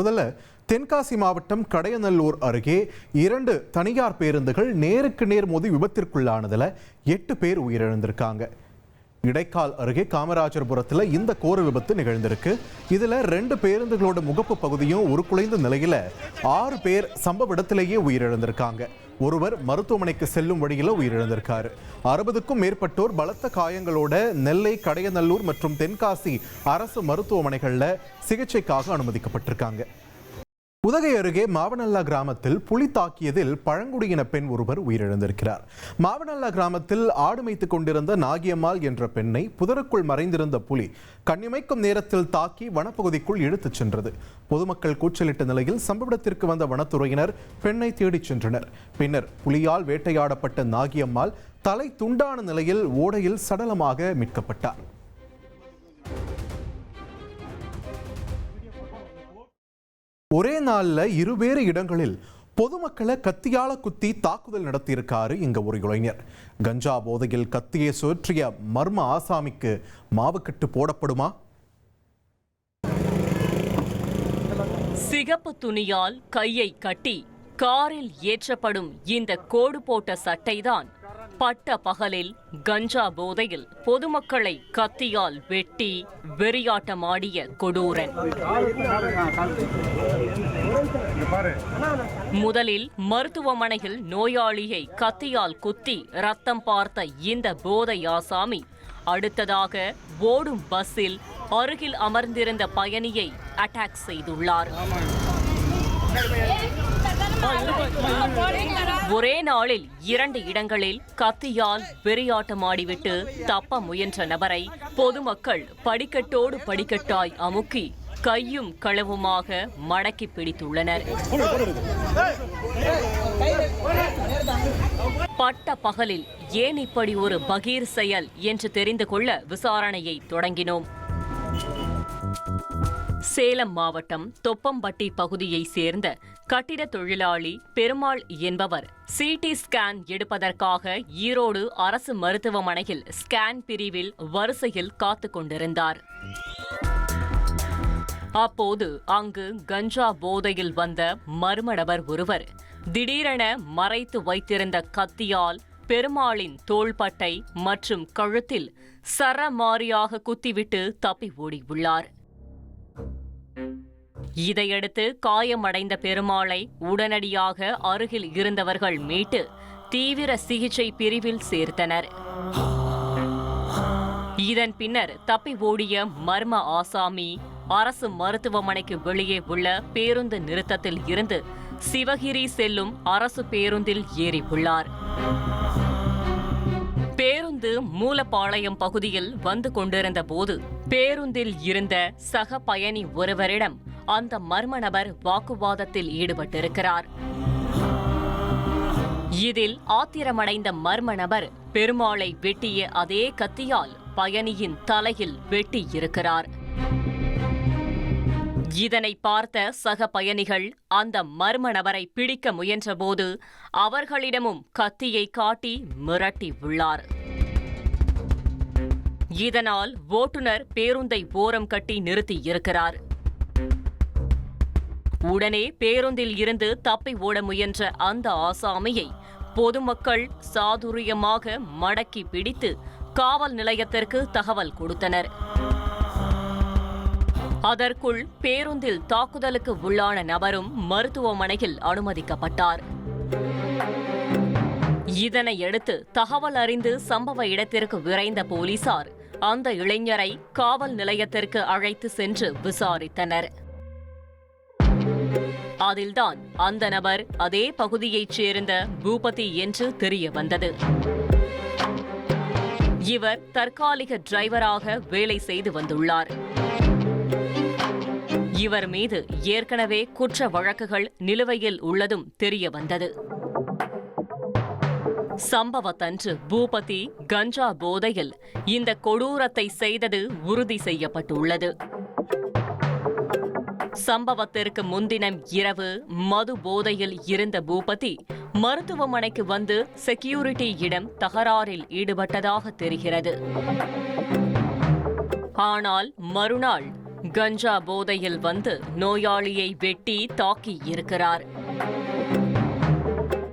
முதல்ல தென்காசி மாவட்டம் கடையநல்லூர் அருகே இரண்டு தனியார் பேருந்துகள் நேருக்கு நேர் மோதி விபத்திற்குள்ளானதில் எட்டு பேர் உயிரிழந்திருக்காங்க. இடைக்கால் அருகே காமராஜர்புரத்தில் இந்த கோர விபத்து நிகழ்ந்திருக்கு. இதில் ரெண்டு பேருந்துகளோட முகப்பு பகுதியும் உருக்குலைந்த நிலையில் ஆறு பேர் சம்பவ இடத்திலேயே உயிரிழந்திருக்காங்க. ஒருவர் மருத்துவமனைக்கு செல்லும் வழியில் உயிரிழந்திருக்காரு. அறுபதுக்கும் மேற்பட்டோர் பலத்த காயங்களோட நெல்லை கடையநல்லூர் மற்றும் தென்காசி அரசு மருத்துவமனைகளில் சிகிச்சைக்காக அனுமதிக்கப்பட்டிருக்காங்க. உதகை அருகே மாவனல்லா கிராமத்தில் புலி தாக்கியதில் பழங்குடியின பெண் ஒருவர் உயிரிழந்திருக்கிறார். மாவனல்லா கிராமத்தில் ஆடு மேய்த்துக் கொண்டிருந்த நாகியம்மாள் என்ற பெண்ணை புதருக்குள் மறைந்திருந்த புலி கண்ணிமைக்கும் நேரத்தில் தாக்கி வனப்பகுதிக்குள் இழுத்துச் சென்றது. பொதுமக்கள் கூச்சலிட்ட நிலையில் சம்பவ இடத்திற்கு வந்த வனத்துறையினர் பெண்ணை தேடிச் சென்றனர். பின்னர் புலியால் வேட்டையாடப்பட்ட நாகியம்மாள் தலை துண்டான நிலையில் ஓடையில் சடலமாக மீட்கப்பட்டார். ஒரே நாளில் இருவேறு இடங்களில் பொதுமக்களை கத்தியால குத்தி தாக்குதல் நடத்தியிருக்காரு இங்க ஒரு இளைஞர். கஞ்சா போதையில் கத்தியை சுற்றிய மர்ம ஆசாமிக்கு மாவுக்கட்டு போடப்படுமா? சிகப்பு துணியால் கையை கட்டி காரில் ஏற்றப்படும் இந்த கோடு போட்ட சட்டைதான் பட்ட பகலில் கஞ்சா போதையில் பொதுமக்களை கத்தியால் வெட்டி வெறியாட்டமாடிய கொடூரன். முதலில் மருத்துவமனையில் நோயாளியை கத்தியால் குத்தி ரத்தம் பார்த்த இந்த போதை ஆசாமி அடுத்ததாக ஓடும் பஸ்ஸில் அருகில் அமர்ந்திருந்த பயணியை அட்டாக் செய்துள்ளார். ஒரே நாளில் இரண்டு இடங்களில் கத்தியால் வெறியாட்டமாடிவிட்டு தப்ப முயன்ற நபரை பொதுமக்கள் படிக்கட்டோடு படிக்கட்டாய் அமுக்கி கையும் களவுமாக மடக்கி பிடித்துள்ளனர். பட்ட பகலில் ஏன் இப்படி ஒரு பகீர் செயல் என்று தெரிந்து கொள்ள விசாரணையை தொடங்கினோம். சேலம் மாவட்டம் தொப்பம்பட்டி பகுதியைச் சேர்ந்த கட்டிட தொழிலாளி பெருமாள் என்பவர் சிடி ஸ்கேன் எடுப்பதற்காக ஈரோடு அரசு மருத்துவமனையில் ஸ்கேன் பிரிவில் வரிசையில் காத்து கொண்டிருந்தார். அப்போது அங்கு கஞ்சா போதையில் வந்த மர்மடவர் ஒருவர் திடீரென மறைத்து வைத்திருந்த கத்தியால் பெருமாளின் தோள்பட்டை மற்றும் கழுத்தில் சரமாரியாக குத்திவிட்டு தப்பி ஓடியுள்ளார். இதையடுத்து காயமடைந்த பெருமாளை உடனடியாக அருகில் இருந்தவர்கள் மீட்டு தீவிர சிகிச்சை பிரிவில் சேர்த்தனர். இதன் பின்னர் தப்பி ஓடிய மர்ம ஆசாமி அரசு மருத்துவமனைக்கு வெளியே உள்ள பேருந்து நிறுத்தத்தில் இருந்து சிவகிரி செல்லும் அரசு பேருந்தில் ஏறியுள்ளார். பேருந்து மூலப்பாளையம் பகுதியில் வந்து கொண்டிருந்த போது பேருந்தில் இருந்த சக பயணி ஒருவரிடம் அந்த மர்ம நபர் வாக்குவாதத்தில் ஈடுபட்டிருக்கிறார். இதில் ஆத்திரமடைந்த மர்ம நபர் பெருமாளை வெட்டிய அதே கத்தியால் பயணியின் தலையில் வெட்டி இருக்கிறார் இதனை பார்த்த சக பயணிகள் அந்த மர்ம நபரை பிடிக்க முயன்றபோது அவர்களிடமும் கத்தியை காட்டி மிரட்டி உள்ளார். இதனால் ஓட்டுநர் பேருந்தை ஓரம் கட்டி நிறுத்தி இருக்கிறார். உடனே பேருந்தில் இருந்து தப்பி ஓட முயன்ற அந்த ஆசாமியை பொதுமக்கள் சாதுரியமாக மடக்கி பிடித்து காவல் நிலையத்திற்கு தகவல் கொடுத்தனர். அதற்குள் பேருந்தில் தாக்குதலுக்கு உள்ளான நபரும் மருத்துவமனையில் அனுமதிக்கப்பட்டார். இதனையடுத்து தகவல் அறிந்து சம்பவ இடத்திற்கு விரைந்த போலீசார் அந்த இளைஞரை காவல் நிலையத்திற்கு அழைத்து சென்று விசாரித்தனர். அதில்தான் அந்த நபர் அதே பகுதியைச் சேர்ந்த பூபதி என்று தெரிய வந்தது இவர் தற்காலிக டிரைவராக வேலை செய்து வந்துள்ளார். இவர் மீது ஏற்கனவே குற்ற வழக்குகள் நிலுவையில் உள்ளதும் தெரிய வந்தது. சம்பவத்தன்று பூபதி கஞ்சா போதையில் இந்த கொடூரத்தை செய்தது உறுதி செய்யப்பட்டுள்ளது. சம்பவத்திற்கு முன்தினம் இரவு மது போதையில் இருந்த பூபதி மருத்துவமனைக்கு வந்து செக்யூரிட்டி இடம் தகராறில் ஈடுபட்டதாக தெரிகிறது. ஆனால் மறுநாள் கஞ்சா போதையில் வந்து நோயாளியை வெட்டி தாக்கி இருக்கிறார்.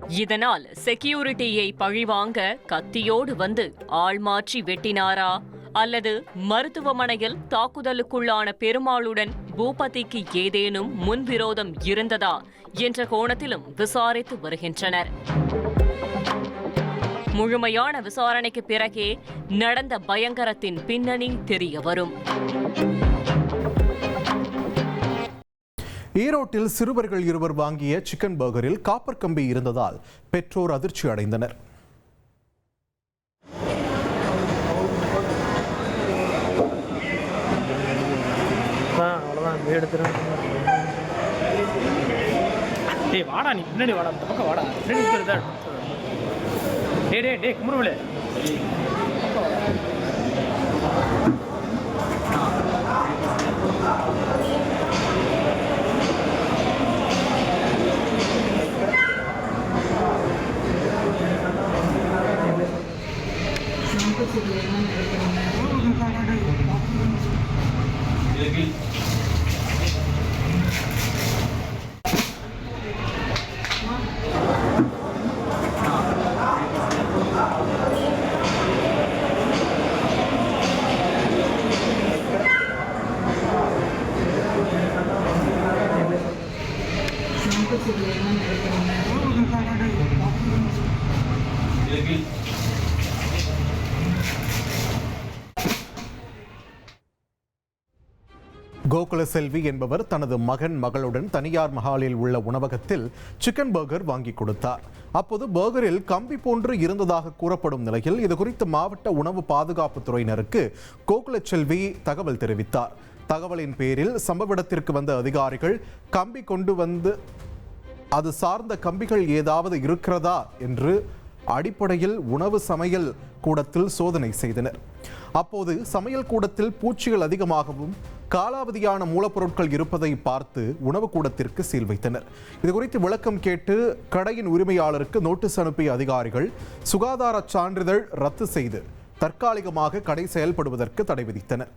இதனால் செக்யூரிட்டியை பழிவாங்க கத்தியோடு வந்து ஆள் மாற்றி வெட்டினாரா? அல்லது மருத்துவமனையில் தாக்குதலுக்குள்ளான பெருமாளுடன் பூபதிக்கு ஏதேனும் முன்விரோதம் இருந்ததா என்ற கோணத்திலும் விசாரித்து வருகின்றனர். முழுமையான விசாரணைக்கு பிறகே நடந்த பயங்கரத்தின் பின்னணி தெரிய வரும். ஈரோட்டில் சிறுவர்கள் இருவர் வாங்கிய சிக்கன் பர்கரில் காப்பர் கம்பி இருந்ததால் பெற்றோர் அதிர்ச்சி அடைந்தனர். அவ்வளோதான் டேய் வாடா நீ. பின்னாடி வாடா. அந்த பக்கம் வாடா. பின்னாடி நிற்கிறதா டே டே டே கும்பிடுவில கோகுல செல்வி என்பவர் தனது மகன் மகளுடன் தனியார் மஹாலில் உள்ள உணவகத்தில் சிக்கன் பர்கர் வாங்கி கொடுத்தார். அப்போது பர்கரில் கம்பி போன்று இருந்ததாக கூறப்படும் நிலையில் இதுகுறித்து மாவட்ட உணவு பாதுகாப்பு துறையினருக்கு கோகுல செல்வி தகவல் தெரிவித்தார். தகவலின் பேரில் சம்பவ இடத்திற்கு வந்த அதிகாரிகள் கம்பி கொண்டு வந்து அது சார்ந்த கம்பிகள் ஏதாவது இருக்கிறதா? என்று அடிப்படையில் உணவு சமையல் கூடத்தில் சோதனை செய்தனர். அப்போது சமையல் கூடத்தில் பூச்சிகள் அதிகமாகவும் காலாவதியான மூலப்பொருட்கள் இருப்பதை பார்த்து உணவு கூடத்திற்கு சீல் வைத்தனர். இது குறித்து விளக்கம் கேட்டு கடையின் உரிமையாளருக்கு நோட்டீஸ் அனுப்பிய அதிகாரிகள் சுகாதார சான்றிதழ் ரத்து செய்து தற்காலிகமாக கடை செயல்படுவதற்கு தடை விதித்தனர்.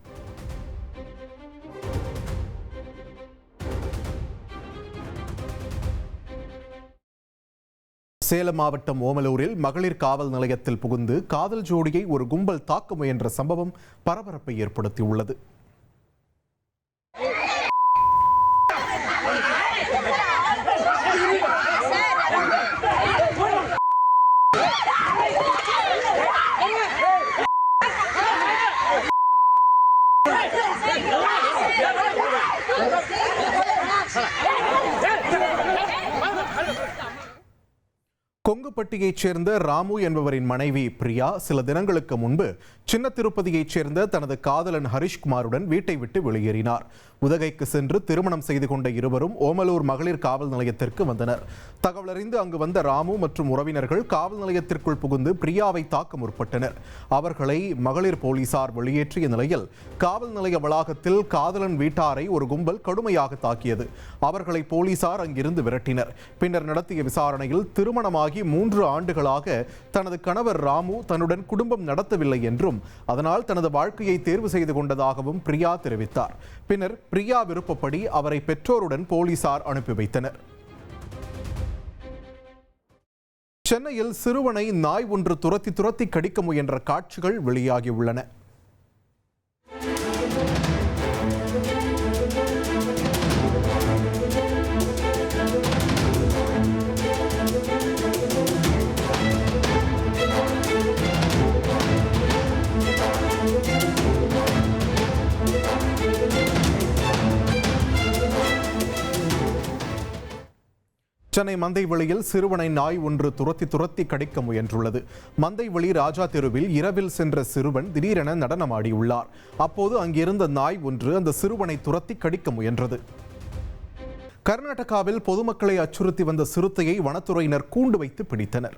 சேலம் மாவட்டம் ஓமலூரில் மகளிர் காவல் நிலையத்தில் புகுந்து காதல் ஜோடியை ஒரு கும்பல் தாக்க முயன்ற சம்பவம் பரபரப்பை ஏற்படுத்தியுள்ளது. கொங்குப்பட்டியைச் சேர்ந்த ராமு என்பவரின் மனைவி பிரியா சில தினங்களுக்கு முன்பு சின்ன திருப்பதியைச் சேர்ந்த தனது காதலன் ஹரிஷ்குமாருடன் வீட்டை விட்டு வெளியேறினார். உதகைக்கு சென்று திருமணம் செய்து கொண்ட இருவரும் ஓமலூர் மகளிர் காவல் நிலையத்திற்கு வந்தனர். தகவலறிந்து அங்கு வந்த ராமு மற்றும் உறவினர்கள் காவல் நிலையத்திற்குள் புகுந்து பிரியாவை தாக்க முற்பட்டனர். அவர்களை மகளிர் போலீசார் வெளியேற்றிய நிலையில் காவல் நிலைய வளாகத்தில் காதலன் வீட்டாரை ஒரு கும்பல் கடுமையாக தாக்கியது. அவர்களை போலீசார் அங்கிருந்து விரட்டினர். பின்னர் நடத்திய விசாரணையில் திருமணமாகி மூன்று ஆண்டுகளாக தனது கணவர் ராமு தன்னுடன் குடும்பம் நடத்தவில்லை என்றும் அதனால் தனது வாழ்க்கையை தேர்வு செய்து கொண்டதாகவும் பிரியா தெரிவித்தார். பின்னர் பிரியா விருப்பப்படி அவரை பெற்றோருடன் போலீசார் அனுப்பி வைத்தனர். சென்னையில் சிறுவனை நாய் ஒன்று துரத்தி துரத்தி கடிக்க முயன்ற காட்சிகள் வெளியாகியுள்ளன. சென்னை மந்தைவெளியில் சிறுவனை நாய் ஒன்று துரத்தி துரத்தி கடிக்க முயன்றுள்ளது. மந்தைவெளி ராஜா தெருவில் இரவில் சென்ற சிறுவன் திடீரென நடனமாடியுள்ளார். அப்போது அங்கிருந்த நாய் ஒன்று அந்த சிறுவனை துரத்தி கடிக்க முயன்றது. கர்நாடகாவில் பொதுமக்களை அச்சுறுத்தி வந்த சிறுத்தையை வனத்துறையினர் கூண்டு வைத்து பிடித்தனர்.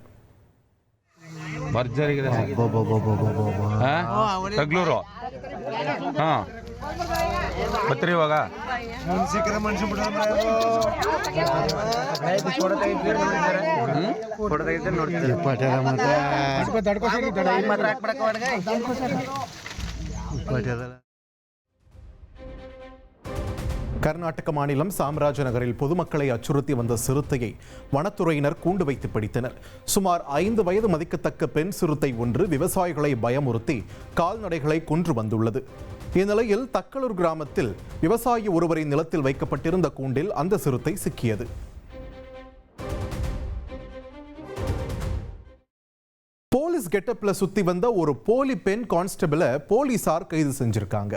ಭರ್ಜರಿಗಿದೆ ತಗ್ಲೂರು ಹಾ ಬರ್ತೀರಿ ಇವಾಗ கர்நாடக மாநிலம் சாம்ராஜ நகரில் பொதுமக்களை அச்சுறுத்தி வந்த சிறுத்தையை வனத்துறையினர் கூண்டு வைத்து பிடித்தனர் சுமார் ஐந்து வயது மதிக்கத்தக்க பெண் சிறுத்தை ஒன்று விவசாயிகளை பயமுறுத்தி கால்நடைகளை கொன்று வந்துள்ளது இந்நிலையில் தக்களூர் கிராமத்தில் விவசாயி ஒருவரின் நிலத்தில் வைக்கப்பட்டிருந்த கூண்டில் அந்த சிறுத்தை சிக்கியது. போலீஸ் கெட்டப்பில் சுற்றி வந்த ஒரு போலி பெண் கான்ஸ்டபிளை போலீசார் கைது செஞ்சிருக்காங்க.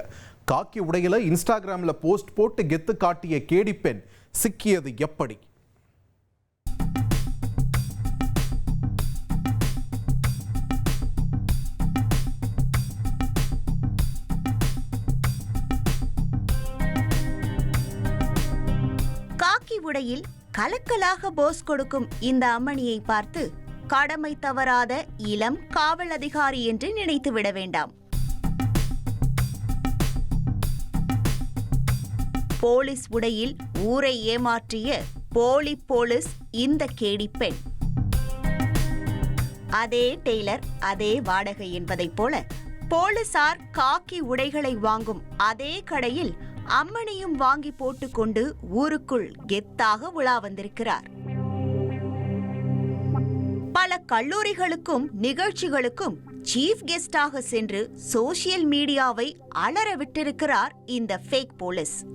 காக்கி உடையில இன்ஸ்டாகிராமில் போஸ்ட் போட்டு கெத்து காட்டிய கேடி பெண் சிக்கியது எப்படி? காக்கி உடையில் கலக்கலாக போஸ் கொடுக்கும் இந்த அம்மணியை பார்த்து கடமை தவறாத இளம் காவல் அதிகாரி என்று நினைத்து விட வேண்டாம். போலீஸ் உடையில் ஊரை ஏமாற்றிய போலி போலீஸ் இந்த கேடி பெண். அதே டெய்லர் அதே வாடகை என்பதைப் போல போலீசார் காக்கி உடைகளை வாங்கும் அதே கடையில் அம்மனையும் வாங்கி போட்டுக்கொண்டு ஊருக்குள் கெத்தாக உலா வந்திருக்கிறார். பல கல்லூரிகளுக்கும் நிகழ்ச்சிகளுக்கும் சீஃப் கெஸ்டாக சென்று சோசியல் மீடியாவை அலற விட்டிருக்கிறார் இந்த ஃபேக் போலீஸ்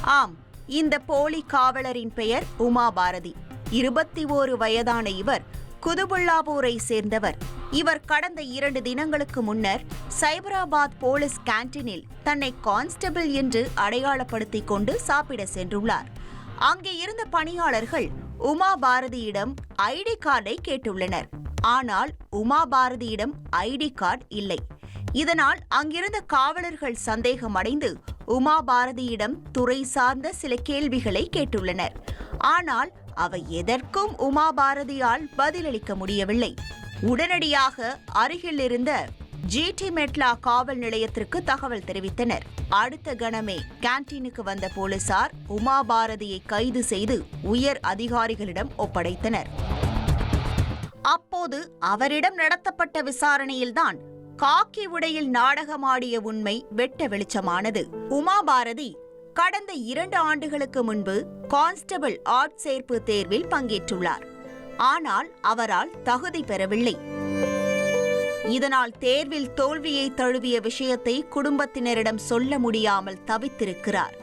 ஆம் இந்த போலி காவலரின் பெயர் உமா பாரதி இருபத்தி ஓரு வயதான இவர் குதுபுல்லாபூரை சேர்ந்தவர். இவர் கடந்த இரண்டு தினங்களுக்கு முன்னர் சைபராபாத் போலீஸ் கேண்டீனில் தன்னை கான்ஸ்டபிள் என்று அடையாளப்படுத்திக் கொண்டு சாப்பிட சென்றுள்ளார். அங்கே இருந்த பணியாளர்கள் உமா பாரதியிடம் ஐடி கார்டை கேட்டுள்ளனர். ஆனால் உமா பாரதியிடம் ஐடி கார்டு இல்லை. இதனால் அங்கிருந்த காவலர்கள் சந்தேகமடைந்து உமா பாரதியிடம் துறை சார்ந்த சில கேள்விகளை கேட்டுள்ளனர். ஆனால் அவை எதற்கும் உமா பாரதியால் பதிலளிக்க முடியவில்லை. உடனடியாக அருகில் இருந்த ஜிடி மெட்லா காவல் நிலையத்திற்கு தகவல் தெரிவித்தனர். அடுத்த கணமே கேண்டீனுக்கு வந்த போலீசார் உமா பாரதியை கைது செய்து உயர் அதிகாரிகளிடம் ஒப்படைத்தனர். அப்போது அவரிடம் நடத்தப்பட்ட விசாரணையில்தான் காக்கி உடையில் நாடகமாடிய உண்மை வெட்ட வெளிச்சமானது. உமா பாரதி கடந்த இரண்டு ஆண்டுகளுக்கு முன்பு கான்ஸ்டபிள் ஆட்சேர்ப்பு தேர்வில் பங்கேற்றுள்ளார். ஆனால் அவரால் தகுதி பெறவில்லை. இதனால் தேர்வில் தோல்வியை தழுவிய விஷயத்தை குடும்பத்தினரிடம் சொல்ல முடியாமல் தவித்திருக்கிறார்.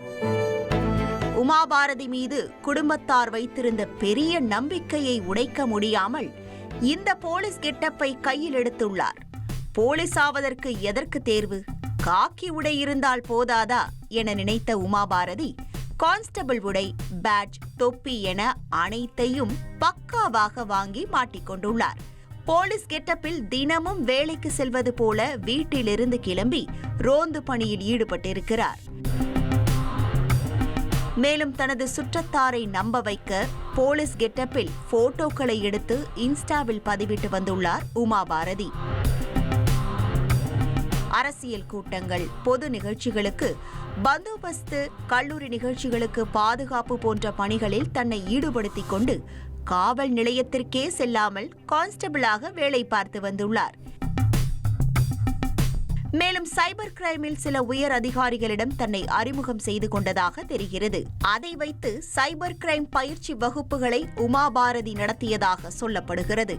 உமாபாரதி மீது குடும்பத்தார் வைத்திருந்த பெரிய நம்பிக்கையை உடைக்க முடியாமல் இந்த போலீஸ் கெட்டப்பை கையில் எடுத்துள்ளார். போலீஸ் ஆவதற்கு எதற்கு தேர்வு? காக்கி உடை இருந்தால் போதாதா என நினைத்த உமாபாரதி கான்ஸ்டபிள் உடை பேட்ஜ் தொப்பி என அனைத்தையும் பக்காவாக வாங்கி மாட்டிக்கொண்டுள்ளார் போலீஸ் கெட்டப்பில் தினமும் வேலைக்கு செல்வது போல வீட்டிலிருந்து கிளம்பி ரோந்து பணியில் ஈடுபட்டிருக்கிறார். மேலும் தனது சுற்றத்தாரை நம்ப வைக்க போலீஸ் கெட்டப்பில் போட்டோக்களை எடுத்து இன்ஸ்டாவில் பதிவிட்டு வந்துள்ளார் உமா பாரதி அரசியல் கூட்டங்கள் பொது நிகழ்ச்சிகளுக்கு பந்தோபஸ்து கல்லூரி நிகழ்ச்சிகளுக்கு பாதுகாப்பு போன்ற பணிகளில் தன்னை ஈடுபடுத்திக் கொண்டு காவல் நிலையத்திற்கே செல்லாமல் கான்ஸ்டபிளாக வேலை பார்த்து வந்துள்ளார். மேலும் சைபர் கிரைமில் சில உயர் அதிகாரிகளிடம் தன்னை அறிமுகம் செய்து கொண்டதாக தெரிகிறது. அதை வைத்து சைபர் கிரைம் பயிற்சி வகுப்புகளை உமா பாரதி நடத்தியதாக சொல்லப்படுகிறது.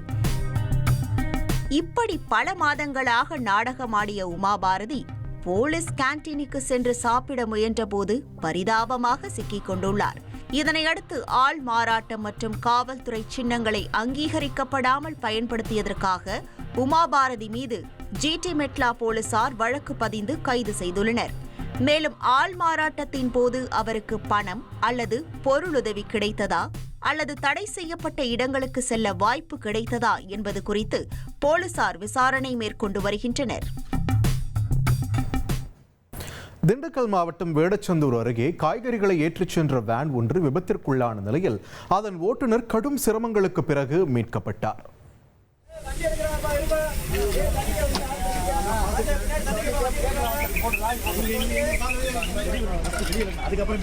இப்படி பல மாதங்களாக நாடகமாடிய உமாபாரதி போலீஸ் கேண்டீனுக்கு சென்று சாப்பிட முயன்றபோது பரிதாபமாக சிக்கிக் கொண்டுள்ளார். இதனையடுத்து ஆள் மாறாட்டம் மற்றும் காவல்துறை சின்னங்களை அங்கீகரிக்கப்படாமல் பயன்படுத்தியதற்காக உமாபாரதி மீது ஜிடி மெட்லா போலீசார் வழக்கு பதிந்து கைது செய்துள்ளனர். மேலும் ஆள் மாறாட்டத்தின் போது அவருக்கு பணம் அல்லது பொருளுதவி கிடைத்ததா அல்லது தடை செய்யப்பட்ட இடங்களுக்கு செல்ல வாய்ப்பு கிடைத்ததா என்பது குறித்து போலீசார் விசாரணை மேற்கொண்டு வருகின்றனர். திண்டுக்கல் மாவட்டம் வேடச்சந்தூர் அருகே காய்கறிகளை ஏற்றிச் சென்ற வேன் ஒன்று விபத்திற்குள்ளான நிலையில் அதன் ஓட்டுநர் கடும் சிரமங்களுக்கு பிறகு மீட்கப்பட்டார். அதுக்கப்புறம்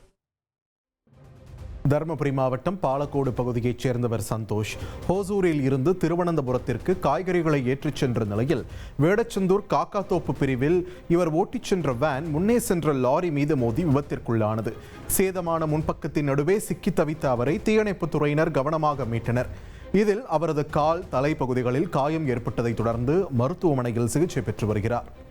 தருமபுரி மாவட்டம் பாலக்கோடு பகுதியைச் சேர்ந்தவர் சந்தோஷ். ஹோசூரில் இருந்து திருவனந்தபுரத்திற்கு காய்கறிகளை ஏற்றிச் சென்ற நிலையில் வேடச்சந்தூர் காக்காத்தோப்பு பிரிவில் இவர் ஓட்டிச் சென்ற வேன் முன்னே சென்ற லாரி மீது மோதி விபத்திற்குள்ளானது. சேதமான முன்பக்கத்தின் நடுவே சிக்கி தவித்த அவரை தீயணைப்புத் துறையினர் கவனமாக மீட்டனர். இதில் அவரது கால் தலை பகுதிகளில் காயம் ஏற்பட்டதைத் தொடர்ந்து மருத்துவமனையில் சிகிச்சை பெற்று வருகிறார்.